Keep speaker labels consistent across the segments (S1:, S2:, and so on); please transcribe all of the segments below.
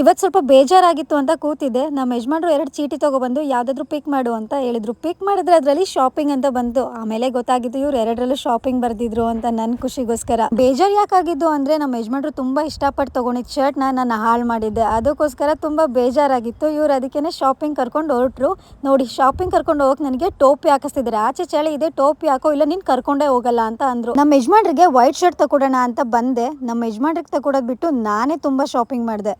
S1: ಇವತ್ತು ಸ್ವಲ್ಪ ಬೇಜಾರಾಗಿತ್ತು ಅಂತ ಕೂತಿದ್ದೆ. ನಮ್ಮ ಯಜಮಾನ್ರು ಎರಡು ಚೀಟಿ ತೊಗೊಬಂದು ಯಾವುದಾದ್ರೂ ಪಿಕ್ ಮಾಡು ಅಂತ ಹೇಳಿದ್ರು. ಪಿಕ್ ಮಾಡಿದ್ರೆ ಅದರಲ್ಲಿ ಶಾಪಿಂಗ್ ಅಂತ ಬಂತು. ಆಮೇಲೆ ಗೊತ್ತಾಗಿದ್ದು ಇವ್ರು ಎರಡರಲ್ಲೂ ಶಾಪಿಂಗ್ ಬರೆದಿದ್ರು ಅಂತ ನನ್ನ ಖುಷಿಗೋಸ್ಕರ. ಬೇಜಾರು ಯಾಕಾಗಿದ್ದು ಅಂದರೆ ನಮ್ಮ ಯಜಮಾನ್ರು ತುಂಬ ಇಷ್ಟಪಟ್ಟು ತಗೊಂಡಿದ್ದ ಶರ್ಟ್ನ ನಾನು ಹಾಳು ಮಾಡಿದ್ದೆ. ಅದಕ್ಕೋಸ್ಕರ ತುಂಬ ಬೇಜಾರಾಗಿತ್ತು. ಇವ್ರು ಅದಕ್ಕೇ ಶಾಪಿಂಗ್ ಕರ್ಕೊಂಡು ಹೊರಟ್ರು. ನೋಡಿ ಶಾಪಿಂಗ್ ಕರ್ಕೊಂಡು ಹೋಗಕ್ಕೆ ನನಗೆ ಟೋಪಿ ಹಾಕಿಸ್ತಿದ್ದಾರೆ. ಆಚೆ ಚಳಿ ಇದೆ, ಟೋಪಿ ಹಾಕೋ, ಇಲ್ಲ ನೀನು ಕರ್ಕೊಂಡೇ ಹೋಗಲ್ಲ ಅಂತ ಅಂದರು. ನಮ್ಮ ಯಜಮಾನ್ರಿಗೆ ವೈಟ್ ಶರ್ಟ್ ತಗೊಡೋಣ ಅಂತ ಬಂದೆ. ನಮ್ಮ ಯಜಮಾನ್ರಿಗೆ ತಗೊಡೋದು ಬಿಟ್ಟು ನಾನೇ ತುಂಬ ಶಾಪಿಂಗ್ ಮಾಡಿದೆ.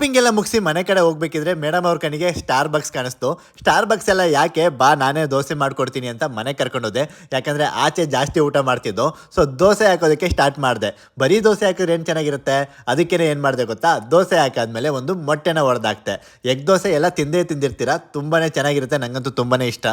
S2: ಶಾಪಿಂಗ್ ಎಲ್ಲ ಮುಗಿಸಿ ಮನೆ ಕಡೆ ಹೋಗ್ಬೇಕಿದ್ರೆ ಮೇಡಮ್ ಅವ್ರ ಕಣಿಗೆ ಸ್ಟಾರ್ ಬಕ್ಸ್ ಕಾಣಿಸ್ತು. ಸ್ಟಾರ್ ಬಕ್ಸ್ ಎಲ್ಲ ಯಾಕೆ ಬಾ ನಾನೇ ದೋಸೆ ಮಾಡ್ಕೊಡ್ತೀನಿ ಅಂತ ಮನೆ ಕರ್ಕೊಂಡೋದೆ. ಯಾಕಂದ್ರೆ ಆಚೆ ಜಾಸ್ತಿ ಊಟ ಮಾಡ್ತಿದ್ದು. ಸೊ ದೋಸೆ ಹಾಕೋದಕ್ಕೆ ಸ್ಟಾರ್ಟ್ ಮಾಡಿದೆ. ಬರೀ ದೋಸೆ ಹಾಕಿದ್ರೆ ಏನು ಚೆನ್ನಾಗಿರುತ್ತೆ? ಅದಕ್ಕೇನೆ ಏನು ಮಾಡಿದೆ ಗೊತ್ತಾ? ದೋಸೆ ಹಾಕಾದ್ಮೇಲೆ ಒಂದು ಮೊಟ್ಟೆನ ಹೊಡೆದಾಕ್ತೆ ಎಗ್ ದೋಸೆ ಎಲ್ಲ ತಿಂದೇ ತಿಂದಿರ್ತೀರಾ? ತುಂಬಾನೇ ಚೆನ್ನಾಗಿರುತ್ತೆ. ನಂಗಂತೂ ತುಂಬಾನೇ ಇಷ್ಟ.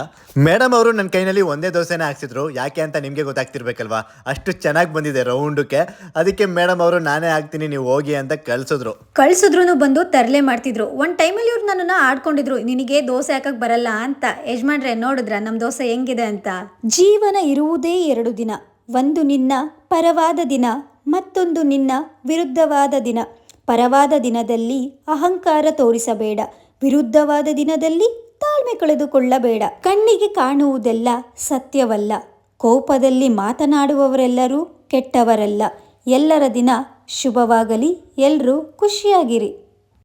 S2: ಮೇಡಮ್ ಅವರು ನನ್ನ ಕೈನಲ್ಲಿ ಒಂದೇ ದೋಸೆನ ಹಾಕ್ಸಿದ್ರು. ಯಾಕೆ ಅಂತ ನಿಮಗೆ ಗೊತ್ತಾಗ್ತಿರ್ಬೇಕಲ್ವಾ? ಅಷ್ಟು ಚೆನ್ನಾಗಿ ಬಂದಿದೆ ರೌಂಡಕ್ಕೆ ಅದಕ್ಕೆ ಮೇಡಮ್ ಅವರು ನಾನೇ ಹಾಕ್ತೀನಿ, ನೀವು ಹೋಗಿ ಅಂತ ಕಳ್ಸಿದ್ರು.
S1: ಕಳ್ಸಿದ್ರು ಬಂದು ತರಲೆ ಮಾಡ್ತಿದ್ರು. ಒಂದು ಟೈಮಲ್ಲಿ ಇವ್ರು ನನ್ನನ್ನು ಆಡ್ಕೊಂಡಿದ್ರು. ನಿನಗೆ ದೋಸೆ ಹಾಕಕ್ಕೆ ಬರಲ್ಲ ಅಂತ. ಯಜಮಾನ್ರೆ, ನೋಡಿದ್ರ ನಮ್ಮ ದೋಸೆ ಹೆಂಗಿದೆ ಅಂತ. ಜೀವನ ಇರುವುದೇ ಎರಡು ದಿನ. ಒಂದು ನಿನ್ನ ಪರವಾದ ದಿನ, ಮತ್ತೊಂದು ನಿನ್ನ ವಿರುದ್ಧವಾದ ದಿನ. ಪರವಾದ ದಿನದಲ್ಲಿ ಅಹಂಕಾರ ತೋರಿಸಬೇಡ. ವಿರುದ್ಧವಾದ ದಿನದಲ್ಲಿ ತಾಳ್ಮೆ ಕಳೆದುಕೊಳ್ಳಬೇಡ. ಕಣ್ಣಿಗೆ ಕಾಣುವುದೆಲ್ಲ ಸತ್ಯವಲ್ಲ. ಕೋಪದಲ್ಲಿ ಮಾತನಾಡುವವರೆಲ್ಲರೂ ಕೆಟ್ಟವರಲ್ಲ. ಎಲ್ಲರ ದಿನ ಶುಭವಾಗಲಿ. ಎಲ್ಲರೂ ಖುಷಿಯಾಗಿರಿ.